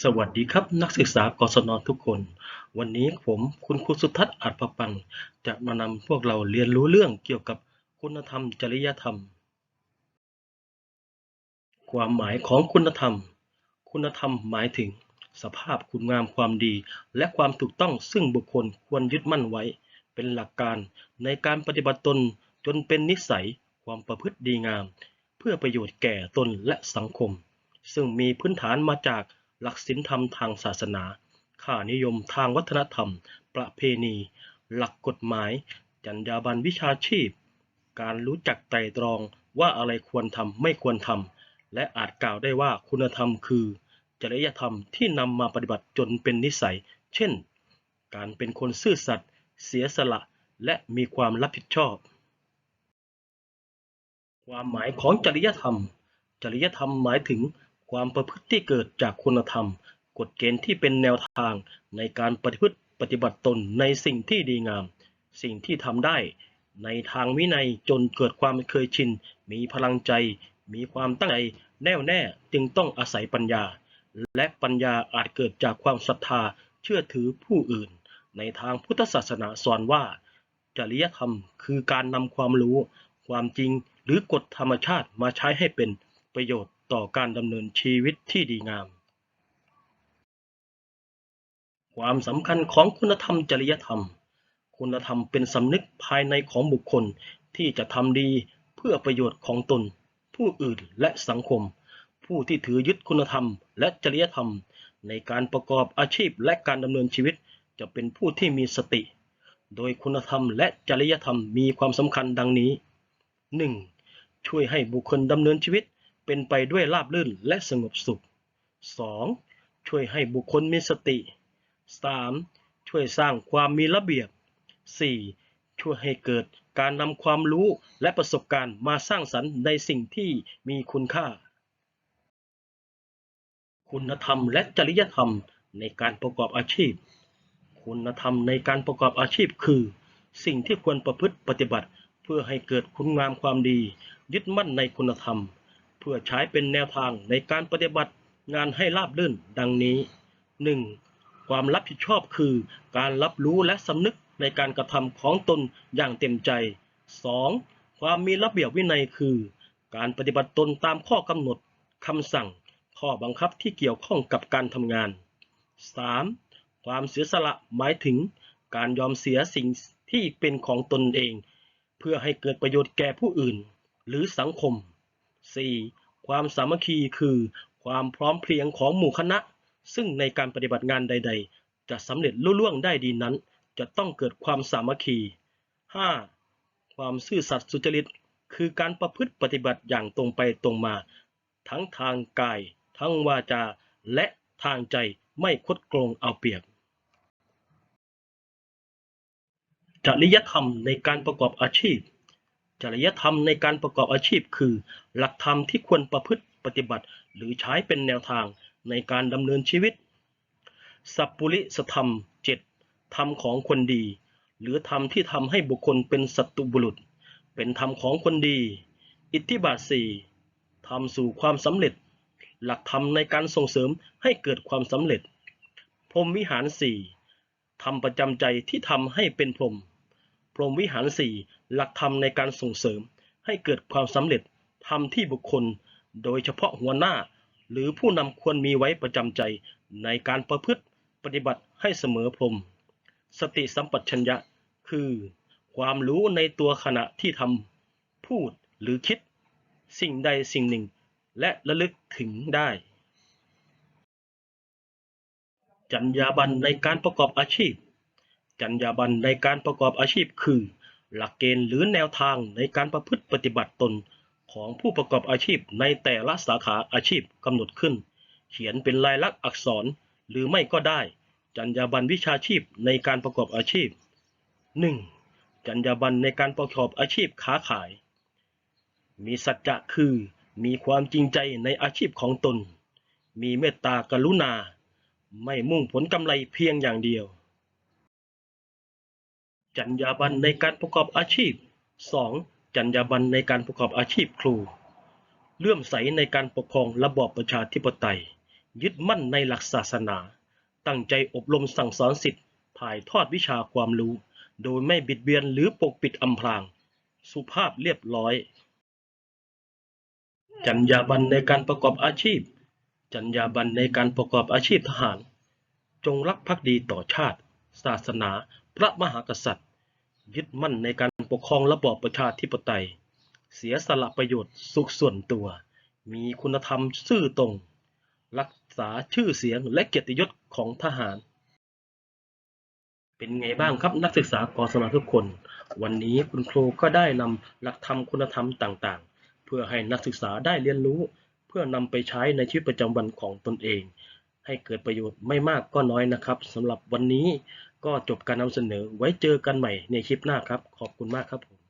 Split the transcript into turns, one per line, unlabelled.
สวัสดีครับนักศึกษากศนทุกคน วันนี้ผมคุณครูสุทัศน์อาจประปันจะมานำพวกเราเรียนรู้เรื่องเกี่ยวกับคุณธรรมจริยธรรม ความหมายของคุณธรรม คุณธรรมหมายถึง สภาพคุณงามความดี และความถูกต้องซึ่งบุคคลควรยึดมั่นไว้ เป็นหลักการในการปฏิบัติตนจนเป็นนิสัยความประพฤติดีงาม เพื่อประโยชน์แก่ตนและสังคม ซึ่งมีพื้นฐานมาจาก หลักศีลธรรมทางศาสนา ค่านิยมทางวัฒนธรรม ประเพณี หลักกฎหมาย จรรยาบรรณวิชาชีพ การรู้จักไตรตรองว่าอะไรควรทำไม่ควรทำและอาจกล่าวได้ว่าคุณธรรมคือ จริยธรรมที่นำมาปฏิบัติจนเป็นนิสัย เช่น การเป็นคนซื่อสัตย์เสียสละและมีความรับผิดชอบ ความหมายของจริยธรรม จริยธรรมหมายถึง ความประพฤติที่เกิดจากคุณธรรม กฎเกณฑ์ที่เป็นแนวทางในการปฏิพฤติปฏิบัติตนในสิ่งที่ดีงาม สิ่งที่ทำได้ ในทางวินัยจนเกิดความเคยชิน มีพลังใจ มีความตั้งใจแน่วแน่จึงต้องอาศัยปัญญา และปัญญาอาจเกิดจากความศรัทธาเชื่อถือผู้อื่น ในทางพุทธศาสนาสอนว่า จริยธรรมคือการนำความรู้ ความจริงหรือกฎธรรมชาติมาใช้ให้เป็นประโยชน์ ต่อการดำเนินชีวิตที่ดีงาม ความสำคัญของคุณธรรมจริยธรรม คุณธรรมเป็นสำนึกภายในของบุคคลที่จะทำดีเพื่อประโยชน์ของตน ผู้อื่นและสังคม ผู้ที่ถือยึดคุณธรรมและจริยธรรม ในการประกอบอาชีพและการดำเนินชีวิตจะเป็นผู้ที่มีสติ โดยคุณธรรมและจริยธรรมมีความสำคัญดังนี้ 1. ช่วยให้บุคคลดำเนินชีวิต เป็นไปด้วยราบรื่นและสงบสุข 2. ช่วยให้บุคคลมีสติ 3. ช่วยสร้างความมีระเบียบ 4. ช่วยให้เกิดการนำความรู้และประสบการณ์มาสร้างสรรค์ในสิ่งที่มีคุณค่า คุณธรรมและจริยธรรมในการประกอบอาชีพ คุณธรรมในการประกอบอาชีพคือ สิ่งที่ควรประพฤติปฏิบัติ เพื่อให้เกิดคุณงามความดี ยึดมั่นในคุณธรรม เพื่อใช้เป็นแนวทางในการปฏิบัติงานให้ราบรื่นดังนี้ 1. ความรับผิดชอบคือ การรับรู้และสำนึกในการกระทำของตนอย่างเต็มใจ 2. ความมีระเบียบวินัยคือ การปฏิบัติตนตามข้อกำหนดคำสั่ง ข้อบังคับที่เกี่ยวข้องกับการทำงาน 3. ความเสียสละหมายถึง การยอมเสียสิ่งที่เป็นของตนเอง เพื่อให้เกิดประโยชน์แก่ผู้อื่น หรือสังคม 4. ความสามัคคีคือความพร้อมเพรียงของหมู่คณะ ซึ่งในการปฏิบัติงานใด ๆ จะสำเร็จลุล่วงได้ดีนั้น จะต้องเกิดความสามัคคี 5. ความซื่อสัตย์สุจริต คือการประพฤติปฏิบัติอย่างตรงไปตรงมา ทั้งทางกาย ทั้งวาจา และทางใจไม่คดโกงเอาเปรียบจริยธรรมในการประกอบอาชีพ จริยธรรมในการประกอบอาชีพคือ หลักธรรมที่ควรประพฤติปฏิบัติ หรือใช้เป็นแนวทางในการดำเนินชีวิต สัพปุริสธรรม 7. ธรรมของคนดี หรือธรรมที่ทำให้บุคคลเป็นสัตุบุรุษ เป็นธรรมของคนดี อิทธิบาทสี่ทำสู่ความสำเร็จ หลักธรรมในการส่งเสริมให้เกิดความสำเร็จ พรมวิหารสี่ธรรมประจำใจที่ทำให้เป็นพรม พรหมวิหารสี่หลักธรรมในการส่งเสริม ให้เกิดความสำเร็จธรรมที่บุคคล โดยเฉพาะหัวหน้า หรือผู้นำควรมีไว้ประจำใจในการประพฤติปฏิบัติให้เสมอพรหมสติสัมปชัญญะ คือ ความรู้ในตัวขณะที่ทำพูดหรือคิด สิ่งใดสิ่งหนึ่ง และระลึกถึงได้จรรยาบรรในการประกอบอาชีพ จรรยาบรรณในการประกอบอาชีพคือ หลักเกณฑ์หรือแนวทางในการประพฤติปฏิบัติตนของผู้ประกอบอาชีพในแต่ละสาขาอาชีพกำหนดขึ้น เขียนเป็นลายลักษณ์อักษรหรือไม่ก็ได้ จรรยาบรรณวิชาชีพในการประกอบอาชีพ 1. จรรยาบรรณในการประกอบอาชีพค้าขาย มีสัจจะคือ มีความจริงใจในอาชีพของตน มีเมตตากรุณา ไม่มุ่งผลกำไรเพียงอย่างเดียว จรรยาบรรณในการประกอบอาชีพ 2. จรรยาบรรณในการประกอบอาชีพครู เลื่อมใสในการปกครองระบอบประชาธิปไตย ยึดมั่นในหลักศาสนา ตั้งใจอบรมสั่งสอนสิทธิ์ถ่ายทอดวิชาความรู้ โดยไม่บิดเบียนหรือปกปิดอำพราง สุภาพเรียบร้อย จรรยาบรรณในการประกอบอาชีพ จรรยาบรรณในการประกอบอาชีพทหาร จงรักภักดีต่อชาติ ศาสนา พระมหากษัตริย์ ยึดมั่นในการปกครองระบอบประชาธิปไตย เสียสละประโยชน์สุขส่วนตัว มีคุณธรรมซื่อตรง รักษาชื่อเสียงและเกียรติยศของทหาร เป็นไงบ้างครับนักศึกษากศนทุกคน วันนี้คุณครูก็ได้นำหลักธรรมคุณธรรมต่างๆ เพื่อให้นักศึกษาได้เรียนรู้ เพื่อนำไปใช้ในชีวิตประจำวันของตนเองให้เกิดประโยชน์ไม่มากก็น้อยนะครับสำหรับวันนี้ ก็จบการนำเสนอไว้เจอกันใหม่ในคลิปหน้าครับ ขอบคุณมากครับผม